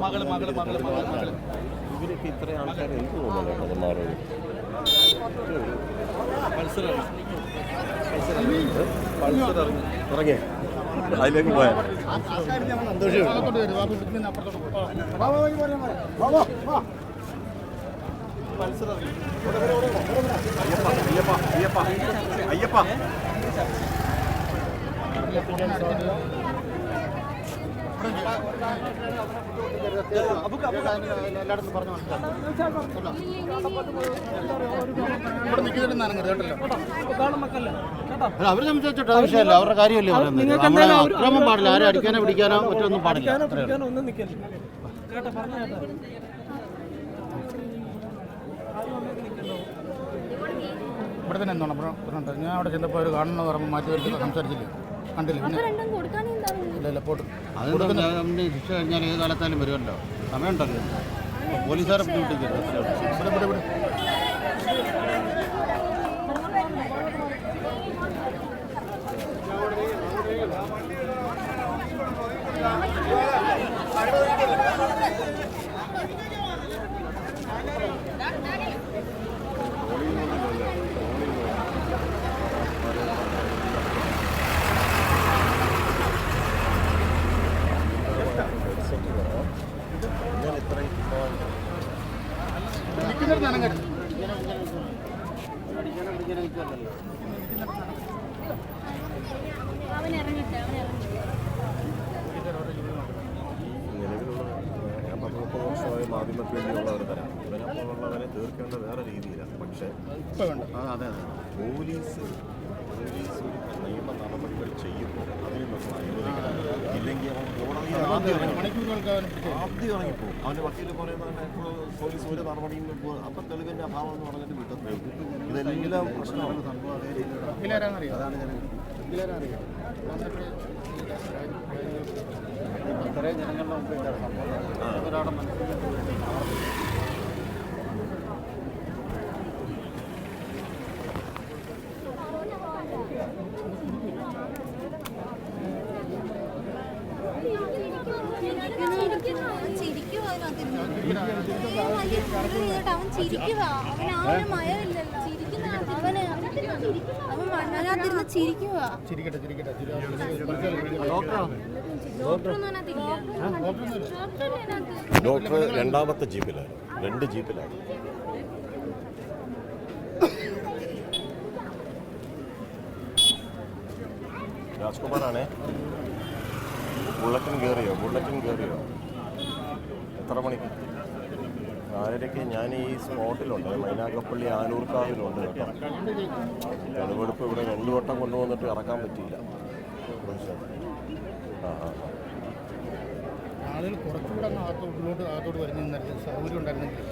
മകൾ മകൾ മകൾ മകൾ മകൾ. ഇവരൊക്കെ ഇത്ര ആൾക്കാർ എനിക്ക് തോന്നുന്നു മാറും. പൾസർ പൾസർ ഇറങ്ങി. ഇറങ്ങിയേ അതിലേക്ക് പോയാ അയ്യപ്പ ഇറങ്ങി അയ്യപ്പ അയ്യപ്പ. അല്ല അവരെ അത് വിഷയമല്ല. അവരുടെ കാര്യമല്ലേ പറയുന്നത്. നമ്മളെ അക്രമം പാടില്ല. ആരും അടിക്കാനോ പിടിക്കാനോ മറ്റൊന്നും പാടില്ല. ഇവിടെ തന്നെ എന്താണ് ഞാൻ അവിടെ ചെന്നപ്പോൾ അവർ കാണണമെന്ന് പറയുമ്പോൾ മാറ്റി വരുത്തി സംസാരിച്ചില്ലേ? അത് ശിക്ഷ കഴിഞ്ഞാൽ ഏത് കാലത്താലും വരുമല്ലോ. സമയമുണ്ടല്ലോ പോലീസുകാരെ ബുദ്ധിമുട്ടിക്കരുത്. ഇവിടെ ഇവിടെ ഇവിടെ ഞാൻ ഇത്രയും നിൽക്കുന്നിടത്ത് അനങ്ങരുത്. അടിക്കാനോ പിടിക്കാനോ നിൽക്കുമല്ലോ അവൻ ഇറങ്ങിട്ടെ അവൻ ഇറങ്ങിട്ടെ നിലവിലുള്ള ഞാൻ പത്ത് വർഷമായി മാധ്യമഫീൽഡിലുള്ളവർ തരാം ഇവനെ പോലുള്ളവരെ തീർക്കേണ്ട വേറെ രീതിയിലാണ് പക്ഷേ അതെ അതെ. പോലീസ് പോലീസ് നിയമ ആദ്യം ഇറങ്ങിപ്പോകും. അവന്റെ വക്കീൽ ഇപ്പോൾ പോലീസ് ഒരു നടപടിയും അപ്പം തെളിവിന്റെ അഭാവം എന്ന് പറഞ്ഞിട്ട് വിട്ടത്രേ ഇതെല്ലാം പ്രശ്നമാണ്. സംഭവം അതേ വക്കീലാരാന്നറിയോ അതാണ് വക്കീലാരറിയോ ഇത്രയും ജനങ്ങളുടെ മുമ്പിൽ സംഭവം ഒരാളെ മനസ്സിലാക്കി അവൻ അവൻ അവൻ ഡോക്ടർ രണ്ടാമത്തെ ജീപ്പിലാണ് രണ്ട് ജീപ്പിലാണ് രാജ്കുമാറാണേ. ബുള്ളറ്റിൻ കയറിയോ? ബുള്ളറ്റിൻ കയറിയോ? എത്ര മണിക്ക്? ആരരയ്ക്ക് ഞാൻ ഈ സ്പോട്ടിലുണ്ട്. മൈനാഗപ്പള്ളി ആനൂർക്കാവിലുണ്ട് കേട്ടോ. തെളിവെടുപ്പ് ഇവിടെ രണ്ടു വട്ടം കൊണ്ടുവന്നിട്ട് ഇറക്കാൻ പറ്റിയില്ല. ആ ആ ആളുകൾ കുറച്ചുകൂടെ അകത്തോട്ട് അകത്തോട്ട് വരുന്ന സൗകര്യം ഉണ്ടായിരുന്നെങ്കിൽ